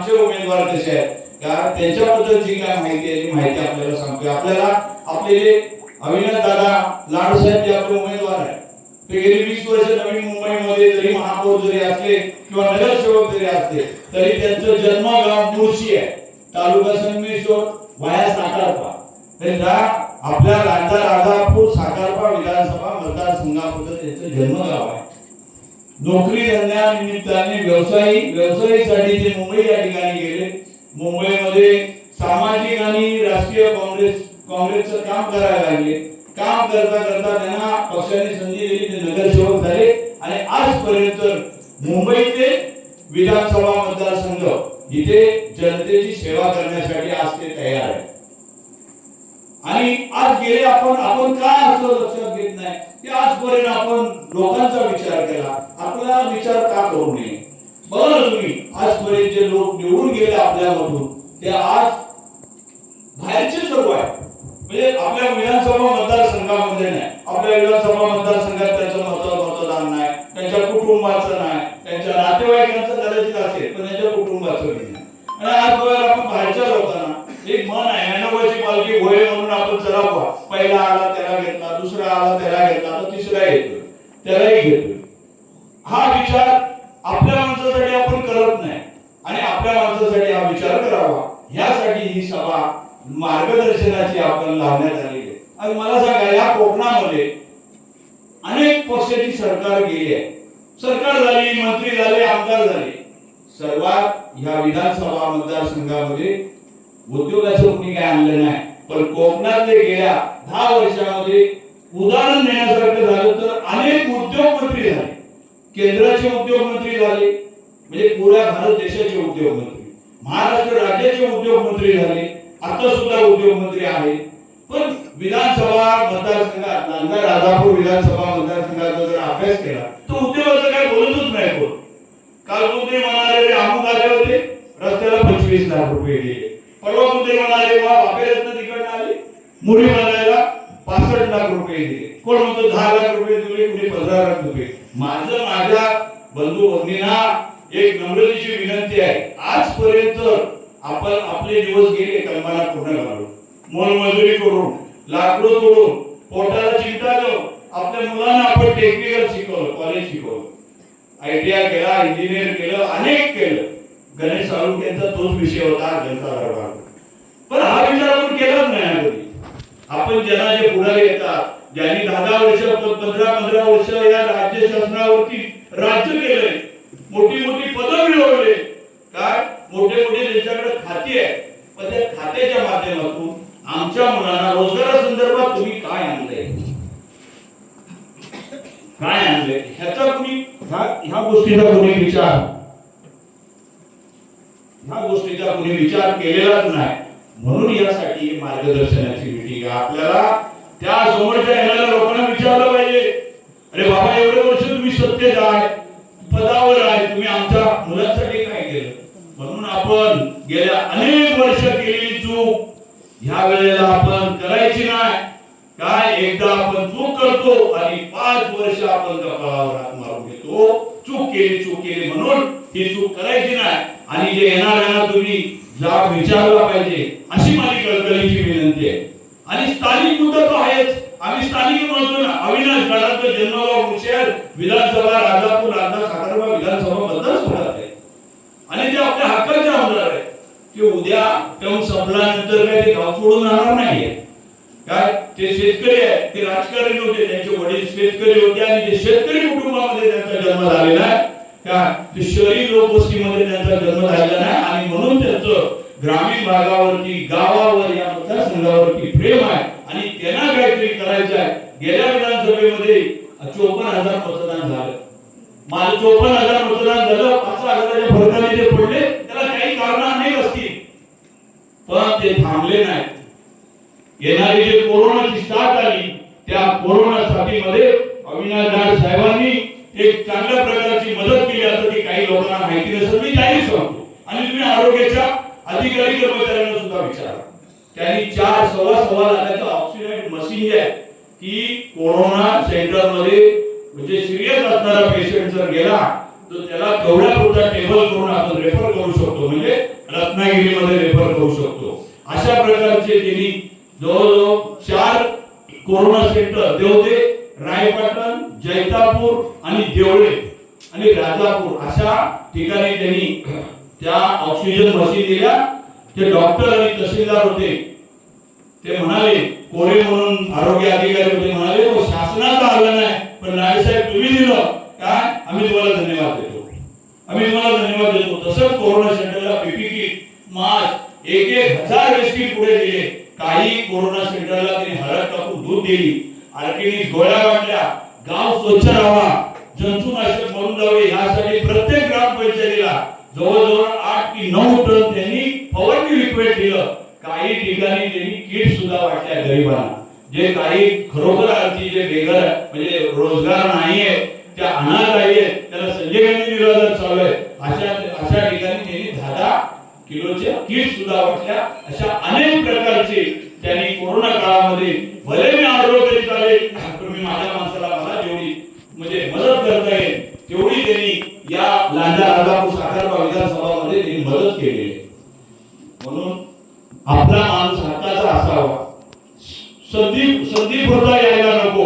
आमचे उमेदवार कसे आहेत? कारण त्यांच्याबद्दल जी काय माहिती आहे ती माहिती आपल्याला सांगतोय. आपल्याला आपले जे अविनाश दादा लाडसाहेब जे आपले उमेदवार आहेत. ते गेली वीस वर्ष नवीन मुंबईमध्ये जरी महापौर जरी असले किंवा नगरसेवक जरी असले तरी त्यांचं जन्म गाव मुळशी आहे. तालुका संगमेश्वर वाया साकारपा त्यांचा म्हणजे आपल्या राजा राजापूर साकारपा विधानसभा मतदारसंघामध्ये त्यांचं जन्मगाव आहे. नोकरी धंद्या निमित्ताने व्यवसायी व्यवसायासाठी ते मुंबई या ठिकाणी गेले. मुंबईमध्ये सामाजिक आणि राष्ट्रीय काँग्रेस काँग्रेसचं काम करायला लागले. काम करता करता त्यांना पक्षाने संधी दिली ते नगरसेवक झाले. आणि आजपर्यंत मुंबई ते विधानसभा मतदारसंघ इथे जनतेची सेवा करण्यासाठी आज ते तयार आहे आणि आज गेले आपण आपण काय असं लक्षात घेत नाही? की आजपर्यंत आपण लोकांचा विचार केला. आपला विचार का करू नये? बघा तुम्ही आजपर्यंत जे लोक निवडून गेले आपल्यामधून ते आज बाहेरचे सर्व आहे म्हणजे आपल्या विधानसभा मतदारसंघामध्ये नाही. आपल्या विधानसभा मतदारसंघात त्यांचं मत मतदान नाही. त्यांच्या कुटुंबाचं नाही. त्यांच्या नातेवाईकांचं कदाचित असेल पण त्यांच्या कुटुंबाचं नाही. आणि आज बघायला आपण बाहेरच्या लोकांना एक मन आहे नवची पालखी होय म्हणून आपण चला पहिला आला त्याला घेतला दुसरा आला त्याला घेतला तर तिसरा येतोय. त्यालाही घेतोय हा विचार आपल्या माणसासाठी आपण करत नाही आणि आपल्या माणसासाठी हा विचार करावा ह्यासाठी ही सभा मार्गदर्शनाची आपण लावण्यात आलेली. आहे आणि मला सांगा या कोकणामध्ये अनेक पक्षाची सरकार गेली आहे. सरकार झाली मंत्री झाले आमदार झाले. सर्वात ह्या विधानसभा मतदारसंघामध्ये उद्योगाचं कुणी काय आणलं नाही. पण कोकणातले गेल्या दहा वर्षामध्ये उदाहरण देण्यासारखं झालं तर अनेक उद्योगमंत्री झाले. केंद्राचे उद्योगमंत्री झाले. म्हणजे पुऱ्या भारत देशाचे उद्योगमंत्री महाराष्ट्र राज्याचे उद्योगमंत्री झाले. आता सुद्धा उद्योगमंत्री आहे पण विधानसभा मतदारसंघात नांदा राजापूर विधानसभा मतदारसंघाचा जर अभ्यास केला तर उद्योगाचं काय बोलतच नाही कोण. काल कोणते म्हणाले अमुक आले होते रस्त्याला पंचवीस लाख रुपये गेले परवा कोणते म्हणाले वा बापेरत्न तिकडनं आले. मुली म्हणायला पासष्ट लाख रुपये दिले. कोण म्हणतो दहा लाख रुपये दिले कुठे पंधरा लाख रुपये. माझं माझ्या बंधू भगिनींना एक नम्रतेची विनंती आहे. आजपर्यंत आपण आपले दिवस गेले कल्पना पूर्ण करून मोलमजुरी करून लाकडं तोडून पोटाला चिंताळलं आपल्या मुलांना आपण टेक्निकल शिकवलं कॉलेज शिकवलं. आयटीआय केला इंजिनियर केलं अनेक केलं. गणेश साळुंखेंचा तोच विषय होता जनता दरबार. पण हा विचार आपण केलाच नाही कधी आपण ज्यांना जे पुढारी येतात ज्यांनी दहा दहा वर्ष पंधरा पंधरा वर्ष या राज्य शासनावरती राज्य केलंय मोठी मोठी पदं मिळवले काय मोठे मोठे त्यांच्याकडे खाती आहे पण त्या खात्याच्या माध्यमातून आमच्या मुलांना रोजगारासंदर्भात तुम्ही काय आणलंय काय आणलंय ह्याचा कुणी ह्या ह्या गोष्टीचा कोणी विचार? ह्या गोष्टीचा कोणी विचार केलेलाच नाही. म्हणून यासाठी मार्गदर्शनाची मिटिंग आपल्याला त्या समोरच्या येणाऱ्या लोकांना विचारलं पाहिजे. अरे बाबा एवढे वर्ष तुम्ही सत्तेत आहे पदावर आहे. तुम्ही आमच्या मुलांसाठी काय केलं? म्हणून आपण गेल्या अनेक वर्ष केलेली चूक ह्या वेळेला आपण करायची नाही. काय? एकदा आपण चूक करतो आणि पाच वर्ष आपण कपाळावर केली चूक केली म्हणून ही चूक करायची नाही. आणि जे येणाऱ्यांना तुम्ही जाब विचारला पाहिजे. अशी माझी कळकळीची विनंती आहे. आणि स्थानिक मुद्दा तो आहेच. आम्ही स्थानिक म्हणतो ना अविनाश गडाचं जन्मगाव मुशेर विधानसभा राजापूर राजा सातारा विधानसभा मतदारसंघात आहे. आणि ते आपल्या हक्काचे आमदार आहे की उद्या टर्म संपल्यानंतर काय ते गाव सोडून राहणार नाहीये. काय? ते शेतकरी आहे ते राजकारणी होते. त्यांचे वडील शेतकरी होते. आणि ते शेतकरी कुटुंबामध्ये त्यांचा जन्म झालेला आहे. का? ते शहरी लोकवस्तीमध्ये त्यांचा जन्म झालेला नाही. आणि म्हणून त्यांचं ग्रामीण भागावरती गावावर या मतदारसंघावरती प्रेम आहे. आणि त्यांना काहीतरी करायचं आहे. गेल्या विधानसभेमध्ये चोपन्न हजार मतदान झालं. माझं चोपन्न हजार मतदान झालं. पाच हजाराच्या फरकाने जे पडले. त्याला काही कारण नाही असतील पण ते थांबले नाही येणारी जे कोरोनाची साथ आली त्या कोरोना साथीमध्ये अविनाश साहेबांनी एक चांगलं माहिती नसेल मी जाहीर सांगतो आणि तुम्ही आरोग्याच्या अधिकारी कर्मचाऱ्यांना सुद्धा विचारा. त्यांनी चार सव्वा सव्वा लाखाचं ऑक्सिजन मशीन जे आहे की कोरोना सेंटरमध्ये म्हणजे सिरियस असणारा पेशंट जर गेला तर त्याला तेवढ्या पुरता टेबल करून आपण रेफर करू शकतो. म्हणजे रत्नागिरीमध्ये रेफर करू शकतो. अशा प्रकारचे त्यांनी जवळजवळ चार कोरोना सेंटर देवते रायपाटण जैतापूर आणि देवळे आणि राजापूर. अशा ठिकाणी त्यांनी त्या ऑक्सिजन मशीन दिल्या ते डॉक्टर आणि तहसीलदार होते. ते म्हणाले कोरे म्हणून आरोग्य अधिकारी होते म्हणाले तो शासनाचा आलं नाही पण नायसाहेब तुम्ही दिलं काय आम्ही तुम्हाला धन्यवाद देतो. आम्ही तुम्हाला धन्यवाद देतो. तसंच कोरोना सेंटरला पीपी किट मास्क एक एक हजार रेस्क्यू पुढे दिले. काही कोरोना सेंटरला त्यांनी हळद टाकून दूध दिली. आर्किनिक गोळ्या वाटल्या गाव स्वच्छ राहावा जंतुनाशक मरून जावे यासाठी प्रत्येक ग्रामपंचायतीला जवळजवळ आठ की नऊ टन त्यांनी फवारणी लिक्विड दिलं. काही ठिकाणी त्यांनी किट सुद्धा वाटल्या गरिबांना. जे काही खरोखर अर्थी जे बेघर म्हणजे रोजगार नाहीये त्या अनाथ आहे त्याला संजय गांधी निराधार चालू आहे. अशा अशा ठिकाणी त्यांनी दहा दहा किलोचे किट सुद्धा वाटल्या. अशा अनेक प्रकारचे त्यांनी कोरोना काळामध्ये म्हणून आपला माणूस हक्काचा असावा. संधी संधी प्रथा यायला नको.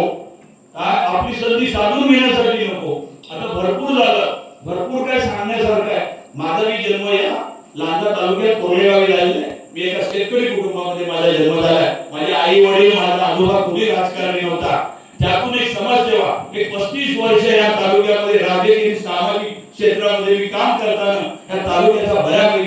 काय? आपली संधी साधून घेण्यासाठी नको. आता भरपूर झालं. भरपूर काय सांगण्यासारखं आहे. माझा मी जन्म या लांजा तालुक्यात कोरेगावी झालेला आहे मी एका शेतकरी कुटुंबामध्ये माझा जन्म झालाय माझे आई वडील माझा आजोबा कुणी राजकारणी होता? त्यातून एक समाजसेवा. एक पस्तीस वर्ष या तालुक्यामध्ये राजकीय सामाजिक क्षेत्रामध्ये मी काम करताना या तालुक्याचा बऱ्यापैकी